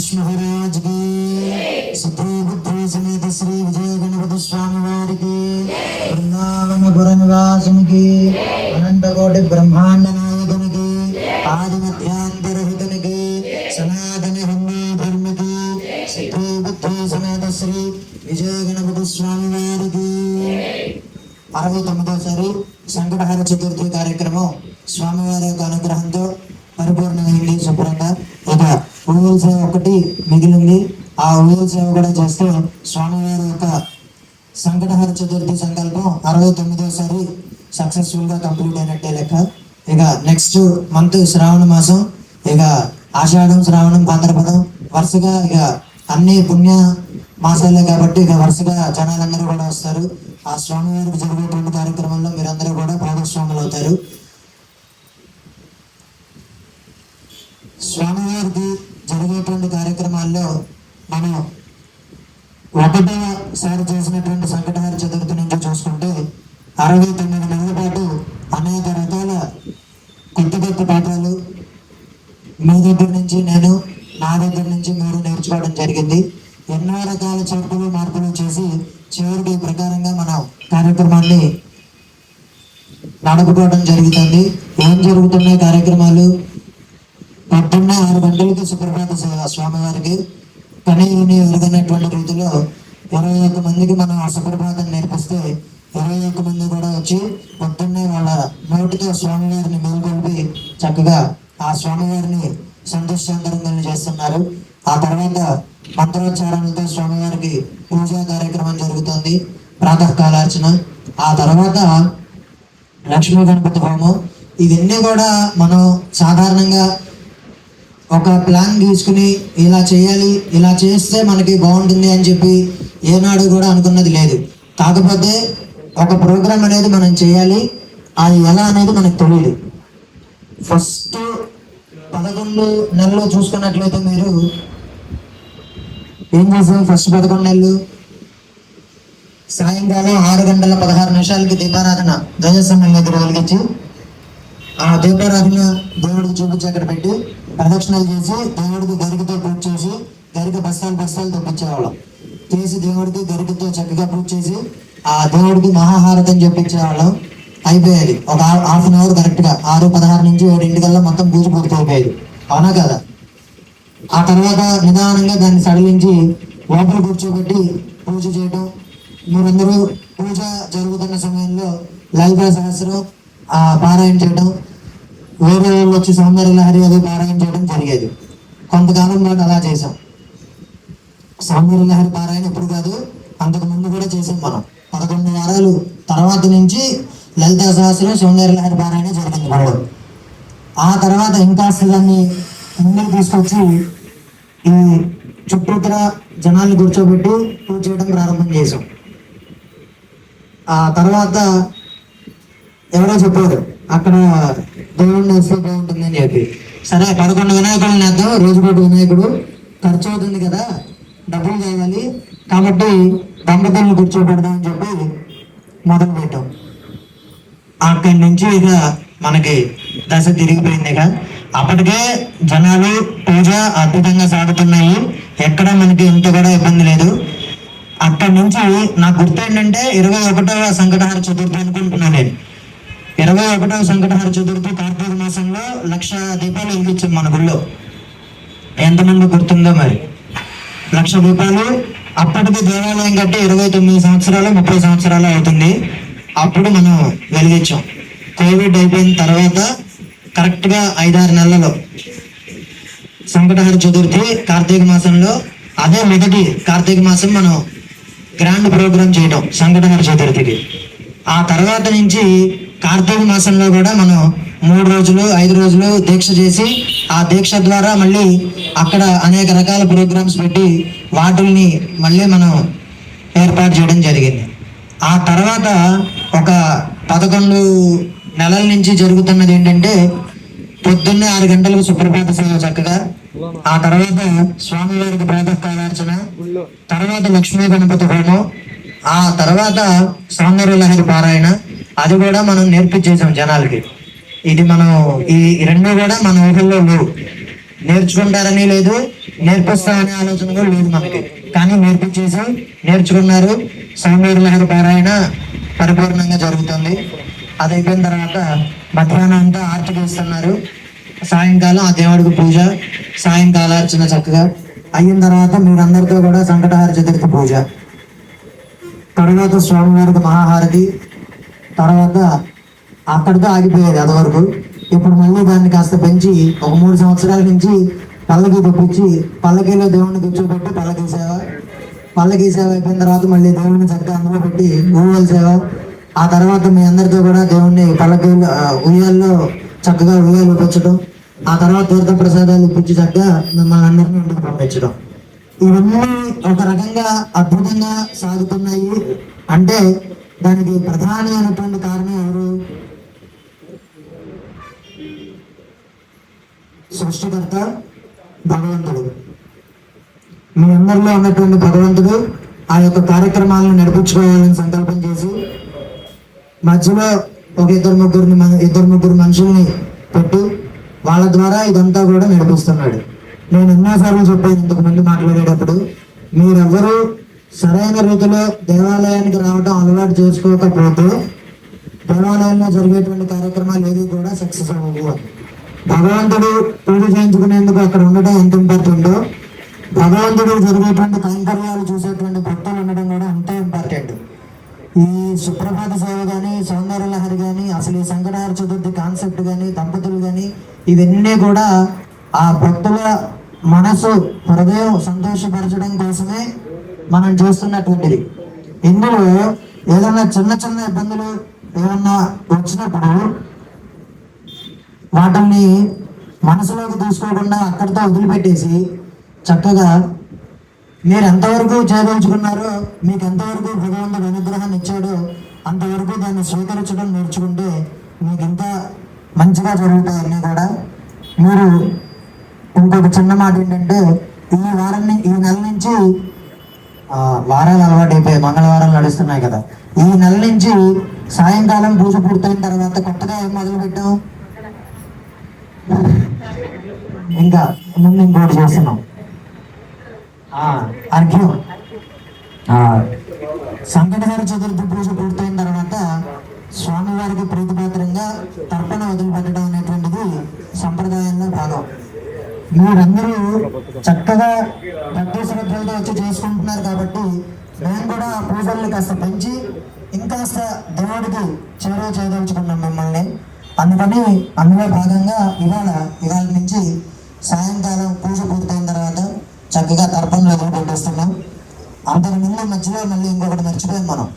గణేష్ మహారాజ్కి సుఖీ సమేత శ్రీ విజయ గణపతి స్వామి వారికి బృందావన పుర నివాసునికి అనంత కోటి బ్రహ్మాండ నాయకునికి ఆది మధ్యాంతరహితునికి సనాతన హిందూ ధర్మకి సుఖీ బుద్ధి సమేత శ్రీ విజయ గణపతి స్వామి వారికి అరవై తొమ్మిదోసారి సంకటహర చతుర్థి కార్యక్రమం స్వామివారి యొక్క అనుగ్రహంతో పరిపూర్ణమైంది. శుభ్రంగా ఇక సేవ ఒకటి మిగిలింది. ఆ ఊయల సేవ కూడా చేస్తే స్వామివారి యొక్క సంకటహర చతుర్థి సంకల్పం అరవై తొమ్మిదోసారి సక్సెస్ఫుల్గా కంప్లీట్ అయినట్టే లెక్క. ఇక నెక్స్ట్ మంత్ శ్రావణ మాసం ఇక ఆషాఢం శ్రావణం భాద్రపదం. వరుసగా ఇక అన్ని పుణ్య మాసాలే కాబట్టి ఇక వరుసగా జనాలందరూ కూడా వస్తారు. ఆ స్వామివారికి జరిగేటువంటి కార్యక్రమంలో మీరందరూ కూడా భాగస్వాములు అవుతారు స్వామివారికి జరిగేటువంటి కార్యక్రమాల్లో మనం ఒకటోసారి చేసినటువంటి సంకటహార చతుర్థి నుంచి చూసుకుంటే అరవై తొమ్మిది నెలల పాటు అనేక రకాల కొత్త కొత్త పాఠాలు మీ దగ్గర నుంచి నేను నా దగ్గర నుంచి మీరు నేర్చుకోవడం జరిగింది ఎన్నో రకాల చేర్పులు మార్పులు చేసి చివరికి ఈ ప్రకారంగా మనం కార్యక్రమాన్ని నడుపుకోవడం జరుగుతుంది. ఏం జరుగుతున్నాయి కార్యక్రమాలు? పొద్దున్న ఆరు గంటలకి సుప్రభాత స్వామివారికి కనీ ఎరుగనటువంటి రీతిలో ఇరవై ఒక్క మందికి మనం సుప్రభాతం నేర్పిస్తే ఇరవై ఒక్క మంది కూడా వచ్చి పొద్దున్నే వాళ్ళ నోటితో స్వామివారిని మేల్కొల్పి చక్కగా ఆ స్వామివారిని సంతోషాంతరంగా చేస్తున్నారు. ఆ తర్వాత మంత్రోచ్చారణతో స్వామివారికి పూజా కార్యక్రమం జరుగుతుంది. ప్రాతకాలార్చన ఆ తర్వాత లక్ష్మీ గణపతి హోమం ఇవన్నీ కూడా మనం సాధారణంగా ఒక ప్లాన్ తీసుకుని ఇలా చేయాలి ఇలా చేస్తే మనకి బాగుంటుంది అని చెప్పి ఏనాడు కూడా అనుకున్నది లేదు. కాకపోతే ఒక ప్రోగ్రామ్ అనేది మనం చేయాలి అది ఎలా అనేది మనకు తెలియదు ఫస్ట్ పదకొండు నెలలో చూసుకున్నట్లయితే మీరు ఏం చేసాం ఫస్ట్ పదకొండు నెలలు సాయంకాలం ఆరు గంటల పదహారు నిమిషాలకి దీపారాధన ధ్వజస్తంభం దగ్గర వెలిగించి ఆ దీపారాధన దేవుడికి చూపించి అక్కడ పెట్టి ప్రదక్షిణలు చేసి దేవుడికి గరికతో పూజ చేసి గరిక బస్తాలు బస్తాలు తప్పించేవాళ్ళం. చేసి దేవుడికి గరికతో చక్కగా పూజ చేసి ఆ దేవుడికి మహాహారతం చెప్పించేవాళ్ళం. అయిపోయేది. ఒక హాఫ్ అన్ అవర్ కరెక్ట్గా. ఆరు పదహారు నుంచి ఏడింటికల్లా మొత్తం పూజ పూర్తి అయిపోయేది. అవునా కదా? ఆ తర్వాత నిదానంగా దాన్ని సడలించి లోపల కూర్చోబెట్టి పూజ చేయడం మీరందరూ పూజ జరుగుతున్న సమయంలో లలిత సహస్రం ఆ పారాయణ చేయడం వేరే వాళ్ళు వచ్చి సౌందర్య లహరి అది పారాయణ చేయడం జరిగేది. కొంతకాలం పాటు అలా చేసాం సౌందర్య లహరి పారాయణ ఎప్పుడు కాదు అంతకు ముందు కూడా చేసాం మనం. పదకొండు వారాలు తర్వాత నుంచి లలితా సహస్రం సౌందర్య లహరి పారాయణ జరిగింది మనం ఆ తర్వాత ఇంకా దాన్ని ముందుకు తీసుకొచ్చి ఈ చుట్టూతర జనాల్ని కూర్చోబెట్టి పూజ చేయడం ప్రారంభం చేసాం ఆ తర్వాత ఎవరో చెప్పారు అక్కడ దేవుడిని వస్తే బాగుంటుంది అని చెప్పి. సరే పదకొండు వినాయకుడు నేద్దాం రోజుకోటి వినాయకుడు. ఖర్చు అవుతుంది కదా డబ్బులు కావాలి కాబట్టి దంపతులను కూర్చోబెడదాం అని చెప్పి మొదలు పెట్టాం. అక్కడి నుంచి ఇక మనకి దశ తిరిగిపోయింది ఇక. అప్పటికే జనాలు పూజ అద్భుతంగా సాగుతున్నాయి. ఎక్కడ మనకి ఇంత కూడా ఇబ్బంది లేదు. అప్పటి నుంచి నాకు గుర్తు ఏంటంటే ఇరవై ఒకటవ సంకటహార చతుర్థి అనుకుంటున్నాను నేను. ఇరవై ఒకటవ సంకటహార చతుర్థి కార్తీక మాసంలో లక్ష దీపాలు వెలిగించాం మన గుళ్ళో. ఎంతమంది గుర్తుందో మరి? లక్ష దీపాలు అప్పటికి దేవాలయం కట్టి ఇరవై తొమ్మిది సంవత్సరాలు ముప్పై సంవత్సరాలు అవుతుంది. అప్పుడు మనం వెలిగించాం. కోవిడ్ అయిపోయిన తర్వాత కరెక్ట్గా ఐదారు నెలలలో సంకటహర చతుర్థి కార్తీక మాసంలో అదే మొదటి కార్తీక మాసం మనం గ్రాండ్ ప్రోగ్రామ్ చేయడం సంకటహర చతుర్థికి ఆ తర్వాత నుంచి కార్తీక మాసంలో కూడా మనం మూడు రోజులు ఐదు రోజులు దీక్ష చేసి ఆ దీక్ష ద్వారా మళ్ళీ అక్కడ అనేక రకాల ప్రోగ్రామ్స్ పెట్టి వాటిల్ని మళ్ళీ మనం ఏర్పాటు చేయడం జరిగింది. ఆ తర్వాత ఒక పదకొండు నెలల నుంచి జరుగుతున్నది ఏంటంటే పొద్దున్నే ఆరు గంటలకు సుప్రభాత సేవ చక్కగా ఆ తర్వాత స్వామివారికి ప్రాతకాలార్చన తర్వాత లక్ష్మీ గణపతి హోమం ఆ తర్వాత సౌందర్య లహరి పారాయణ అది కూడా మనం నేర్పించేసాం జనాలకి. ఇది మనం ఈ రెండు కూడా మన ఊహల్లో లేవు. నేర్చుకుంటారని లేదు నేర్పిస్తామనే ఆలోచన కూడా లేదు మనకి. కానీ నేర్పించేసాం నేర్చుకున్నారు సౌందర్య లహరి పారాయణ పరిపూర్ణంగా జరుగుతుంది. అది అయిపోయిన తర్వాత మధ్యాహ్నం అంతా ఆర్తి చేస్తున్నారు. సాయంకాలం ఆ దేవుడికి పూజ సాయంకాలార్చన చక్కగా అయిన తర్వాత మీరందరితో కూడా సంకటహార చతుర్థి పూజ. తర్వాత స్వామివారికి మహాహారతి తర్వాత అక్కడితో ఆగిపోయేది అదివరకు. ఇప్పుడు మళ్ళీ దాన్ని కాస్త పెంచి ఒక మూడు సంవత్సరాల నుంచి పల్లకి తెప్పించి పల్లకీలో దేవుణ్ణి కూర్చోబెట్టి పల్లకీ సేవ. పల్లకీ సేవ అయిపోయిన తర్వాత మళ్ళీ దేవుడిని చక్కగా అందులో పెట్టి ఊవల సేవ. ఆ తర్వాత మీ అందరితో కూడా దేవుణ్ణి పల్లకీలో ఉయ్యాల్లో చక్కగా ఉయ్యాలు పెంచడం ఆ తర్వాత తీర్థ ప్రసాదాలు ఇప్పించి మిమ్మల్ని అందరినీ ఇంటికి పంపించడం. ఇవన్నీ ఒక రకంగా అద్భుతంగా సాగుతున్నాయి. అంటే దానికి ప్రధానమైనటువంటి కారణం ఎవరు? సృష్టికర్త భగవంతుడు. మీ అందరిలో ఉన్నటువంటి భగవంతుడు ఆ యొక్క కార్యక్రమాలను నడిపించుకోవాలని సంకల్పం చేసి మధ్యలో ఒక ఇద్దరు ముగ్గురిని ఇద్దరు ముగ్గురు మనుషుల్ని పెట్టి వాళ్ళ ద్వారా ఇదంతా కూడా నడిపిస్తున్నాడు. నేను ఎన్నోసార్లు చెప్పాను ఇంతకు ముందు మాట్లాడేటప్పుడు మీరెవ్వరూ సరైన రీతిలో దేవాలయానికి రావడం అలవాటు చేసుకోకపోతే దేవాలయంలో జరిగేటువంటి కార్యక్రమాలు ఏవి కూడా సక్సెస్ అవ్వవు. భగవంతుడు పూజ చేయించుకునేందుకు అక్కడ ఉండటం ఎంత ఇంపార్టెంటో భగవంతుడు జరిగేటువంటి కైంకర్యాలు చూసేటువంటి భక్తులు ఉండడం కూడా అంతే ఇంపార్టెంట్. ఈ సుప్రభాత సేవ కానీ సౌందర్య లహరి కానీ అసలు ఈ సంకటహార చతుర్థి కాన్సెప్ట్ కానీ దంపతులు కానీ ఇవన్నీ కూడా ఆ భక్తుల మనసు హృదయం సంతోషపరచడం కోసమే మనం చేస్తున్నటువంటిది. ఇందులో ఏదైనా చిన్న చిన్న ఇబ్బందులు ఏమన్నా వచ్చినప్పుడు వాటిని మనసులోకి తీసుకోకుండా అక్కడితో వదిలిపెట్టేసి చక్కగా మీరు ఎంతవరకు చేయదలుచుకున్నారో మీకు ఎంతవరకు భగవంతుడు అనుగ్రహాన్ని ఇచ్చాడో అంతవరకు దాన్ని స్వీకరించడం నేర్చుకుంటే మీకు ఇంకా మంచిగా జరుగుతాయి అన్నీ కూడా. మీరు ఇంకొక చిన్న మాట ఏంటంటే ఈ వారం ఈ నెల నుంచి వారాలు అలవాటు అయిపోయాయి మంగళవారాలు నడుస్తున్నాయి కదా. ఈ నెల నుంచి సాయంకాలం పూజ పూర్తయిన తర్వాత కొత్తగా ఏం మొదలుపెట్టాం ఇంకా ముందు ఇంకోటి చేస్తున్నాం. అర్ఘ్యం. ఆ, సంకటహర చతుర్థి పూజ పూర్తయిన తర్వాత స్వామివారికి ప్రీతిపాత్రంగా తర్పణ వదిలిపెట్టడం అనేటువంటిది సంప్రదాయంలో భాగం. మీరందరూ చక్కగా పెద్ద శ్రద్ధలతో వచ్చి చేసుకుంటున్నారు కాబట్టి మేము కూడా ఆ పూజల్ని కాస్త పెంచి ఇంకాస్త దేవుడికి చేరువ చేయదలుచుకున్నాం మిమ్మల్ని. అందుకని అందులో భాగంగా ఇవాళ ఇవాళ నుంచి సాయంకాలం పూజ పూర్తయిన తర్వాత చక్కగా తర్పణలు వదిలిపెట్టేస్తున్నాం అంతకు ముందు మధ్యలో మళ్ళీ ఇంకొకటి మర్చిపోయాం మనం.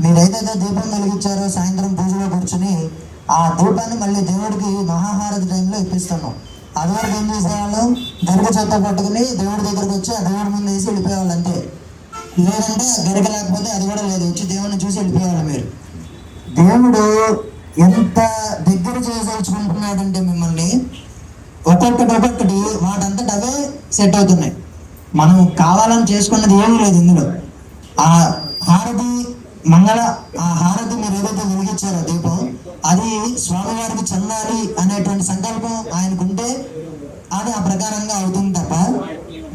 మీరైతే దీపం వెలిగించారో సాయంత్రం పూజలో కూర్చుని ఆ దీపాన్ని మళ్ళీ దేవుడికి మహాహారతి టైంలో ఇప్పిస్తున్నాం. అదివరకు ఏం చేసేవాళ్ళు? గరిక చెత్త పట్టుకుని దేవుడి దగ్గరకు వచ్చి ఆ దేవుడి ముందు వేసి వెళ్ళిపోయేవాళ్ళు అంతే. లేదంటే గరిక లేకపోతే అది కూడా లేదు. వచ్చి దేవుడిని చూసి వెళ్ళిపోయేవాళ్ళు మీరు. దేవుడు ఎంత దగ్గర చేసేసుకుంటున్నాడంటే మిమ్మల్ని ఒక్కొక్కటి ఒక్కొక్కటి వాటంతట అవే సెట్ అవుతున్నాయి. మనం కావాలని చేసుకున్నది ఏమీ లేదు ఇందులో. ఆ హారతి మంగళ ఆ హారతి మీరు ఏదైతే వెలిగించారో దీపం అది స్వామివారికి చెందాలి అనేటువంటి సంకల్పం ఆయనకుంటే అది ఆ ప్రకారంగా అవుతుంది తప్ప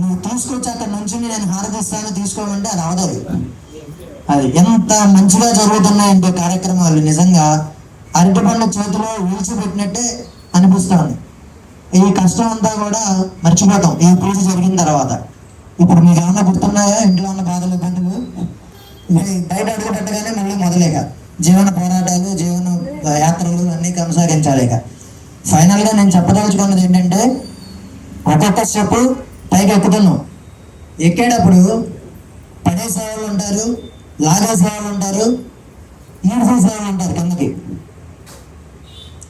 నువ్వు తీసుకొచ్చి అక్కడ నుంచి నేను హారతి ఇస్తాను తీసుకోమంటే అది అవదది. అది ఎంత మంచిగా జరుగుతున్నాయంటే కార్యక్రమాలు నిజంగా అరటిపండు చేతిలో విడిచిపెట్టినట్టే అనిపిస్తుంది. ఈ కష్టం అంతా కూడా మర్చిపోతాం. ఈ పూజ జరిగిన తర్వాత. ఇప్పుడు మీకు ఏమన్నా గుర్తున్నాయా? ఇంట్లో ఉన్న బాధలు ఇబ్బందులు బయట అడిగేటట్టుగానే మళ్ళీ మొదలేక జీవన పోరాటాలు జీవన యాత్రలు అన్నీ కొనసాగించాలిక ఇక. ఫైనల్గా నేను చెప్పదలుచుకున్నది ఏంటంటే ఒక్కొక్క స్టెప్ పైకి ఎక్కుతున్నాం. ఎక్కేటప్పుడు పడేసే వాళ్ళు ఉంటారు లాగేసే వాళ్ళు ఉంటారు ఈడ్చేసే వాళ్ళు ఉంటారు కిందకి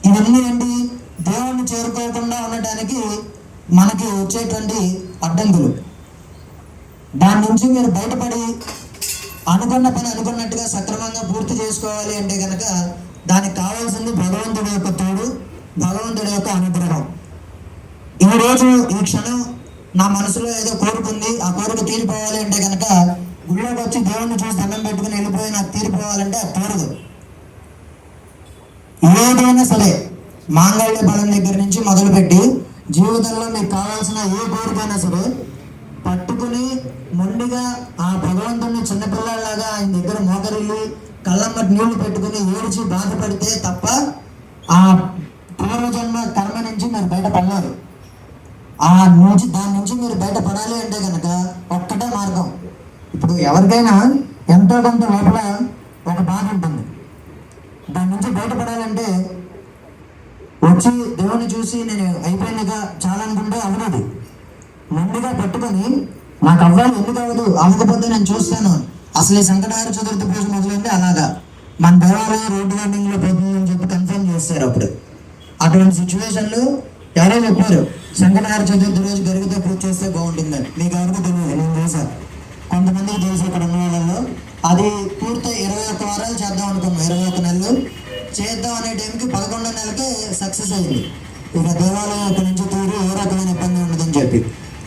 ఇవన్నీ ఏంటి? దేవుణ్ణి చేరుకోకుండా ఉండటానికి మనకి వచ్చేటువంటి అడ్డంకులు. దాని నుంచి మీరు బయటపడి అనుకున్న పని అనుకున్నట్టుగా సక్రమంగా పూర్తి చేసుకోవాలి అంటే కనుక దానికి కావాల్సింది భగవంతుడి యొక్క తోడు భగవంతుడి యొక్క అనుగ్రహం. ఈ రోజు ఈ క్షణం నా మనసులో ఏదో కోరుకుంది ఆ కోరిక తీరిపోవాలి అంటే కనుక గుళ్ళోకి వచ్చి దేవుణ్ణి చూసి దండం పెట్టుకుని వెళ్ళిపోయి నాకు తీరిపోవాలంటే అది తీరదు ఏదైనా సరే మాంగళ్య బలం దగ్గర నుంచి మొదలుపెట్టి జీవితంలో మీకు కావాల్సిన ఏ కోరికైనా సరే మొండిగా ఆ భగవంతుడిని చిన్నపిల్లలాగా ఆయన దగ్గర మోకరిల్లి కళ్ళమ్మటి నీళ్ళు పెట్టుకుని ఏడ్చి బాధపడితే తప్ప ఆ పూర్వజన్మ కర్మ నుంచి మీరు బయటపడలేరు. ఆ నుంచి దాని నుంచి మీరు బయటపడాలి అంటే కనుక ఒక్కటే మార్గం. ఇప్పుడు ఎవరికైనా ఎంతో కొంత లోపల ఒక బాధ ఉంటుంది. దాని నుంచి బయటపడాలంటే వచ్చి దేవుని చూసి నేను అయిపోయినగా చాలా అనుకుంటే అవ్వదు. ముందుగా పట్టుకొని నాకు అవ్వాలి ఎందుకు అవ్వదు? అవ్వకపోతే నేను చూస్తాను. అసలు ఈ సంకటహార చతుర్థి పూజ మొదలైంది అలాగా. మన దేవాలయం రోడ్డు రన్నింగ్లో పోతుందని చెప్పి కన్ఫర్మ్ చేస్తారు అప్పుడు. అటువంటి సిచ్యువేషన్లు ఎవరో చెప్పారు సంకటహార చతుర్థి రోజు గరిగితే పూజ చేస్తే బాగుంటుందని. మీకు ఎవరికి తెలియదు నేను చేశాను కొంతమందికి తెలుసు ఇక్కడ ఉన్న వాళ్ళలో అది పూర్తి ఇరవై ఒక్క వారాలు చేద్దాం అనుకున్నాం ఇరవై ఒక్క నెలలు. చేద్దాం అనే టైంకి పదకొండో నెలకే సక్సెస్ అయింది. ఇక దేవాలయం అక్కడి నుంచి తూరి ఏ రకమైన ఇబ్బంది ఉండదని చెప్పి.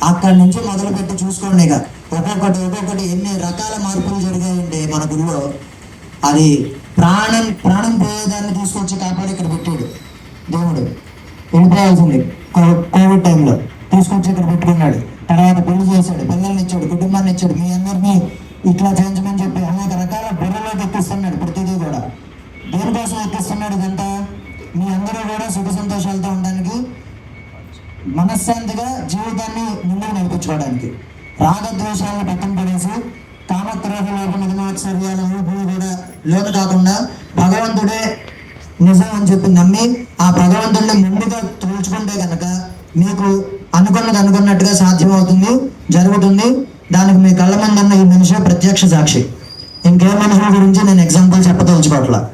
అక్కడి నుంచి మొదలు పెట్టి చూసుకోండి ఇక. ఒక్కొక్కటి ఒక్కొక్కటి ఎన్ని రకాల మార్పులు జరిగాయంటే మన గురువులో అది ప్రాణం ప్రాణం పోయేదాన్ని తీసుకొచ్చి కాపాడి ఇక్కడ పెట్టాడు. దేవుడు వెళ్ళిపోయాల్సింది కో- కోవిడ్ టైంలో తీసుకొచ్చి ఇక్కడ పెట్టుకున్నాడు. తర్వాత పెళ్ళి చేశాడు పిల్లల్ని ఇచ్చాడు కుటుంబాన్ని ఇచ్చాడు. మీ అందరినీ ఇట్లా చేయించమని చెప్పి అనేక రకాల బుర్రలోకి ఎక్కిస్తున్నాడు ప్రతిదీ కూడా. దేనికోసం ఎక్కిస్తున్నాడు ఇదంతా? మీ అందరూ కూడా సుఖ సంతోషాలతో ఉండడానికి మనశ్శాంతిగా జీవితాన్ని ముందుకు నడిపించుకోవడానికి రాగద్వేషాలను పక్కన పడేసి కామక్రోధ లోప కూడా లోను కాకుండా భగవంతుడే నిజం అని చెప్పి నమ్మి ఆ భగవంతుడిని ముందుగా తోల్చుకుంటే కనుక మీకు అనుకున్నది అనుకున్నట్టుగా సాధ్యమవుతుంది జరుగుతుంది. దానికి మీ కళ్ళ ముందు ఈ మనిషి ప్రత్యక్ష సాక్షి. ఇంకే మనుషుల గురించి నేను ఎగ్జాంపుల్ చెప్పదలుచుకోవట్లా.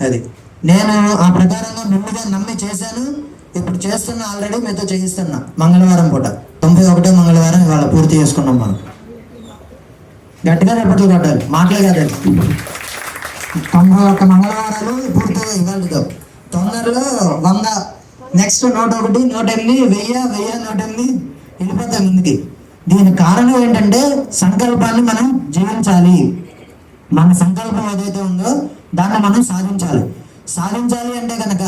అది. నేను ఆ ప్రకారంగా ముందుగా నమ్మి చేశాను. ఇప్పుడు చేస్తున్నా ఆల్రెడీ మీతో చేయిస్తున్నా. మంగళవారం పూట. తొంభై ఒకటో మంగళవారం ఇవాళ పూర్తి చేసుకున్నాం మనం. గట్టిగా రేపట్లు కట్టాలి మాటలే కాదు తొంభై ఒక్క మంగళవారాలు పూర్తిగా ఇవాళతో తొందరలో వంద. నెక్స్ట్ నూట ఒకటి నూట ఎనిమిది వెయ్యి వెయ్యి నూట ఎనిమిది వెళ్ళిపోతాయి ముందుకి. దీనికి కారణం ఏంటంటే సంకల్పాన్ని మనం జీవించాలి. మన సంకల్పం ఏదైతే ఉందో దాన్ని మనం సాధించాలి. సాధించాలి అంటే కనుక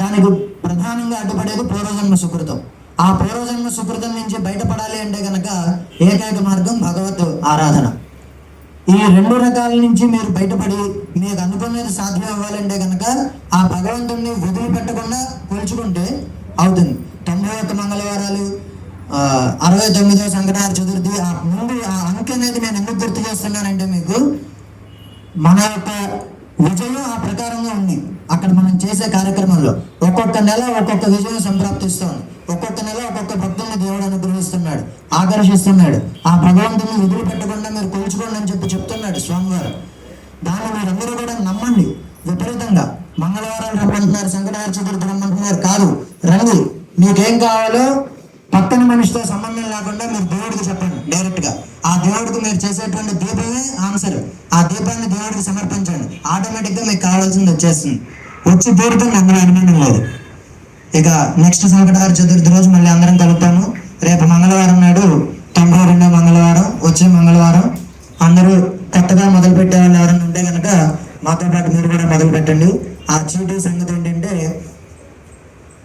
దానికి ప్రధానంగా అడ్డుపడేది పూర్వజన్మ సుకృతం. ఆ పూర్వజన్మ సుకృతం నుంచి బయటపడాలి అంటే కనుక ఏకైక మార్గం భగవత్ ఆరాధన. ఈ రెండు రకాల నుంచి మీరు బయటపడి మీకు అనుకునేది సాధ్యం అవ్వాలంటే కనుక ఆ భగవంతుడిని వదిలిపెట్టకుండా కొలుచుకుంటే అవుతుంది. తొంభై ఒక్క మంగళవారాలు అరవై తొమ్మిదో సంకటార చతుర్థి ఆ ముందు ఆ అంకె అనేది నేను ఎందుకు గుర్తు చేస్తున్నానంటే మీకు మన యొక్క విజయం ఆ ప్రకారంగా ఉంది. అక్కడ మనం చేసే కార్యక్రమంలో ఒక్కొక్క నెల ఒక్కొక్క విజయం సంప్రాప్తిస్తోంది ఒక్కొక్క నెల ఒక్కొక్క భక్తుల్ని దేవుడు అనుగ్రహిస్తున్నాడు. ఆకర్షిస్తున్నాడు. ఆ భగవంతుని వదిలిపెట్టకుండా మీరు కొలుచుకోండి అని చెప్పి చెప్తున్నాడు స్వామివారు. దాన్ని మీరందరూ కూడా నమ్మండి. విపరీతంగా. మంగళవారం రమ్మంటున్నారు సంకటహార చతుర్థి రమ్మంటున్నారు. కాదు రండి. మీకేం కావాలో పక్కన మనిషితో సంబంధం లేకుండా మీరు దేవుడికి చెప్పండి డైరెక్ట్గా. ఆ దేవుడికి మీరు చేసేటువంటి దీపమే ఆన్సర్. ఆ దీపాన్ని దేవుడికి సమర్పించండి. ఆటోమేటిక్గా మీకు కావాల్సింది వచ్చేస్తుంది. వచ్చి తీరుతుంది అందులో అనుమానం లేదు. ఇక నెక్స్ట్ సంకటహార చతుర్థి రోజు మళ్ళీ అందరం కలుపుతాము రేపు మంగళవారం నాడు తొంభై రెండో మంగళవారం వచ్చే మంగళవారం అందరూ కొత్తగా మొదలు పెట్టే వాళ్ళు ఎవరైనా ఉంటే కనుక మాతో పాటు మీరు కూడా మొదలు పెట్టండి. ఆ చీటీ సంగతి ఏంటంటే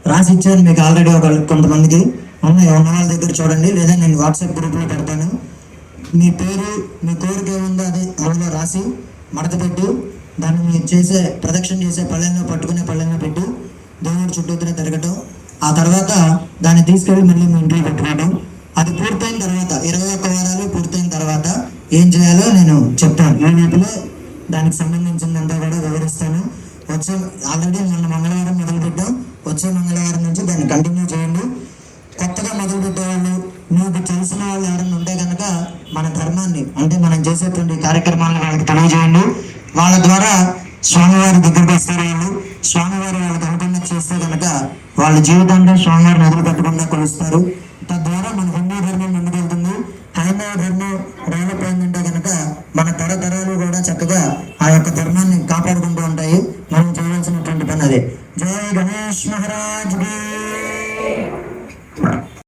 రాసి ఇచ్చాను మీకు ఆల్రెడీ ఒక కొంతమందికి. ఉన్నాయి ఉన్న వాళ్ళ దగ్గర చూడండి. లేదా నేను వాట్సాప్ గ్రూప్లో పెడతాను. మీ పేరు మీ కోరిక ఏముందో అది అందులో రాసి మడత పెట్టు. దాన్ని మీరు చేసే ప్రదక్షిణ చేసే పళ్ళెంలో పట్టుకునే పళ్ళెంలో పెట్టు. దేవుడు చుట్టూతూనే తిరగటం. ఆ తర్వాత దాన్ని తీసుకెళ్ళి మళ్ళీ మీ ఇంట్లో పెట్టుకోవడం. అది పూర్తయిన తర్వాత ఇరవై ఒక్క వారాలు పూర్తయిన తర్వాత ఏం చేయాలో నేను చెప్తాను. ఈ వీటిలో దానికి సంబంధించిందంతా కూడా వివరిస్తాను. వచ్చే ఆల్రెడీ మొన్న మంగళవారం మొదలుపెట్టాం. వచ్చే మంగళవారం నుంచి దాన్ని కంటిన్యూ చేయండి. కొత్తగా మొదలు పెట్టేవాళ్ళు మీకు తెలిసిన వాళ్ళు ఎవరైనా ఉంటే కనుక మన ధర్మాన్ని అంటే మనం చేసేటువంటి కార్యక్రమాలను వాళ్ళకి తెలియజేయండి. వాళ్ళ ద్వారా స్వామివారి దగ్గరికి వస్తారు వాళ్ళు. స్వామివారు వాళ్ళకి అనుకున్నది చేస్తే కనుక వాళ్ళ జీవితాంతం స్వామివారిని వదిలిపెట్టకుండా కొలుస్తారు. తద్వారా మనకు